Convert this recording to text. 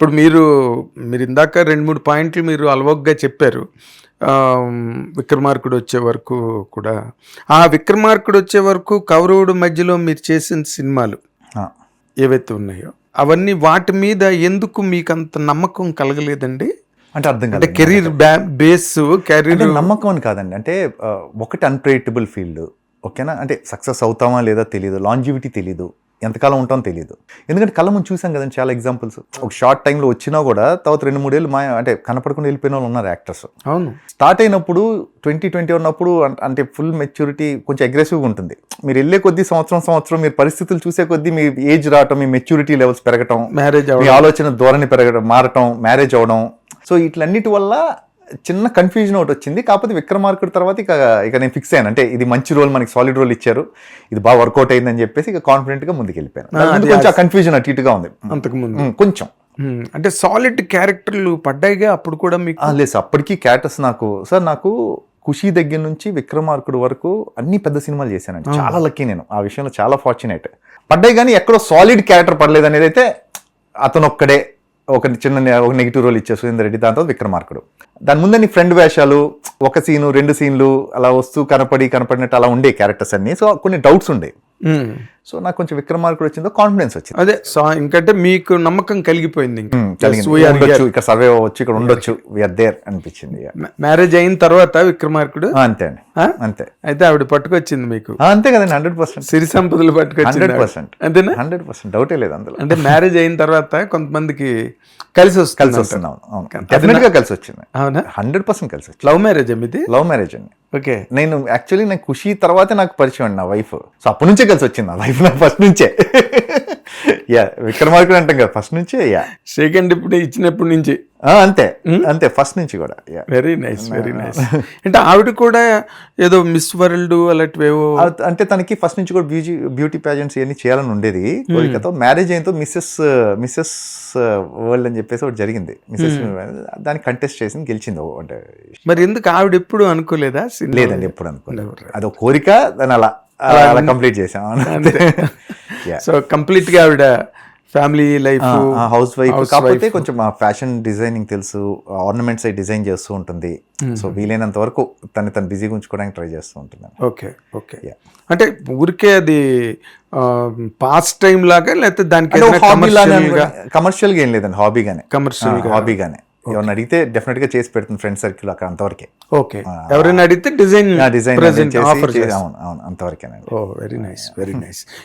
ఇప్పుడు మీరు మీరు ఇందాక రెండు మూడు పాయింట్లు మీరు అలవగ్గా చెప్పారు. విక్రమార్కుడు వచ్చే వరకు కూడా. ఆ విక్రమార్కుడు వచ్చే వరకు కౌరవుడు మధ్యలో మీరు చేసిన సినిమాలు ఏవైతే ఉన్నాయో అవన్నీ వాటి మీద ఎందుకు మీకు అంత నమ్మకం కలగలేదండి? అంటే అర్థం అంటే కాదు కెరీర్ బేస్ కెరీర్ నమ్మకం అని కాదండి. అంటే ఒకటి అన్ప్రెడిక్టబుల్ ఫీల్డ్ ఓకేనా? అంటే సక్సెస్ అవుతామా లేదా తెలియదు లాంజివిటీ తెలియదు ఎంతకాలం ఉంటామో తెలియదు ఎందుకంటే కళ్ళ ముందు చూసాం కదండి చాలా ఎగ్జాంపుల్స్ ఒక షార్ట్ టైంలో వచ్చినా కూడా తర్వాత రెండు మూడేళ్ళు మా అంటే కనపడకుండా వెళ్ళిపోయిన వాళ్ళు ఉన్నారు యాక్టర్స్ అవును. స్టార్ట్ అయినప్పుడు ట్వంటీ ట్వంటీ ఉన్నప్పుడు అంటే ఫుల్ మెచ్యూరిటీ కొంచెం అగ్రెసివ్గా ఉంటుంది. మీరు వెళ్ళే కొద్దీ సంవత్సరం సంవత్సరం మీరు పరిస్థితులు చూసే కొద్దీ మీ ఏజ్ రావటం మీ మెచ్యూరిటీ లెవెల్స్ పెరగటం మ్యారేజ్ మీ ఆలోచన ధోరణి పెరగడం మారటం మ్యారేజ్ అవడం సో ఇట్లన్నిటి వల్ల చిన్న కన్ఫ్యూజన్ ఒకటి వచ్చింది. కాకపోతే విక్రమార్కుడు తర్వాత ఇక ఇక నేను ఫిక్స్ అయ్యాను. అంటే ఇది మంచి రోల్ మనకి సాలిడ్ రోల్ ఇచ్చారు. ఇది బాగా వర్కౌట్ అయిందని చెప్పేసి ఇక కాన్ఫిడెంట్గా ముందుకు వెళ్ళిపోయాను దాని ముందు కొంచెం కన్ఫ్యూజన్ అటు ఇటుగా ఉంది. అంతకుముందు కొంచెం. అంటే సాలిడ్ క్యారెక్టర్లు పడ్డాయిగా అప్పుడు కూడా మీకు లేదు సార్. అప్పటికి క్యారెక్టర్స్ నాకు సార్ నాకు ఖుషి దగ్గర నుంచి విక్రమార్కుడు వరకు అన్ని పెద్ద సినిమాలు చేశానండి. చాలా లక్కీ నేను. ఆ విషయంలో చాలా ఫార్చునేట్ పడ్డాయి కానీ ఎక్కడో సాలిడ్ క్యారెక్టర్ పడలేదు అనేది అయితే అతను ఒక్కడే ఒక చిన్న ఒక నెగిటివ్ రోల్ ఇచ్చే సురేందర్ రెడ్డి దాంతో విక్రమార్కుడు. దాని ముందని ఫ్రెండ్ వేషాలు ఒక సీను రెండు సీన్లు అలా వస్తూ కనపడి కనపడినట్టు అలా ఉండే క్యారెక్టర్స్ అన్ని. సో కొన్ని డౌట్స్ ఉండే. సో నాకు కొంచెం విక్రమార్కుడు వచ్చిందో కాన్ఫిడెన్స్ వచ్చింది అదే సో ఇంకంటే మీకు నమ్మకం కలిగిపోయింది ఉండొచ్చు here. ఇక్కడ సర్వే అవ్వచ్చు ఇక్కడ ఉండొచ్చు. వీఆర్ దేర్ అనిపించింది మ్యారేజ్ అయిన తర్వాత విక్రమార్కుడు? అంతే అండి? అంతే. అయితే ఆవిడ పట్టుకొచ్చింది మీకు. అంతే కదండి హండ్రెడ్ పర్సెంట్. సిరి సంపదలు పట్టుకొచ్చింది హండ్రెడ్. పర్సెంట్. అంతేనా? Hundred percent. డౌటే లేదు అందులో. అంటే మ్యారేజ్ అయిన తర్వాత కొంతమందికి కలిసి వస్తుంది కలిసి వస్తున్నాం అవును డెఫినెట్గా కలిసి వచ్చింది. అవునా? హండ్రెడ్ పర్సెంట్ కలిసి వచ్చింది. లవ్ మ్యారేజ్ మీది లవ్ మ్యారేజ్ అండి. ఓకే. నేను యాక్చువల్లీ నాకు ఖుషి తర్వాతే నాకు పరిచయం అండి నా వైఫ్ సో అప్పటి నుంచే కలిసి వచ్చింది నా వైఫ్ నాకు ఫస్ట్ నుంచే. యా విక్రమార్కుడు అంటాం కదా ఫస్ట్ నుంచే యా సెకండ్ ఇప్పుడు ఇచ్చినప్పటి నుంచి. అంతే. అంతే ఫస్ట్ నుంచి కూడా. Yeah very nice very nice అంటే ఆవిడ కూడా ఏదో మిస్ వరల్డ్ అలాంటివేవో అంటే తనకి ఫస్ట్ నుంచి కూడా బ్యూటీ బ్యూటీ ప్యాజెంట్స్ ఇవన్నీ చేయాలని ఉండేది కోరికతో. మ్యారేజ్ అయినతో మిస్సెస్ మిస్సెస్ వరల్డ్ అని చెప్పేసి ఒకటి జరిగింది. మిస్సెస్ దాన్ని కంటెస్ట్ చేసింది గెలిచింది అంటే మరి ఎందుకు ఆవిడ ఎప్పుడు అనుకోలేదా? లేదండి ఎప్పుడు అనుకోలేదు. అదొక కోరిక దాన్ని అలా అలా కంప్లీట్ చేసాం. సో కంప్లీట్గా ఆవిడ ఫ్యామిలీ లైఫ్ హౌస్ వైఫ్ కాకపోతే కొంచెం ఫ్యాషన్ డిజైనింగ్ తెలుసు ఆర్నమెంట్స్ అయి డిజైన్ చేస్తూ ఉంటుంది. సో వీలైనంత వరకు తను తను బిజీగా ఉంచుకోవడానికి ట్రై చేస్తూ ఉంటుంది ఓకే ఓకే అంటే ఊరికే అది పాస్ట్ టైం లాగా లేకపోతే దానికి కమర్షియల్గా? ఏం లేదండి హాబీగానే కమర్షియల్ హాబీగానే ఎవరిని అడిగితే డెఫినెట్గా చేసి పెడుతుంది ఫ్రెండ్ సర్కిల్ అక్కడ అంతవరకే. ఓకే ఎవరైనా అడిగితే డిజైన్ డిజైన్ ఆఫర్ అవును అవును అంతవరకేనండి. Oh very nice very nice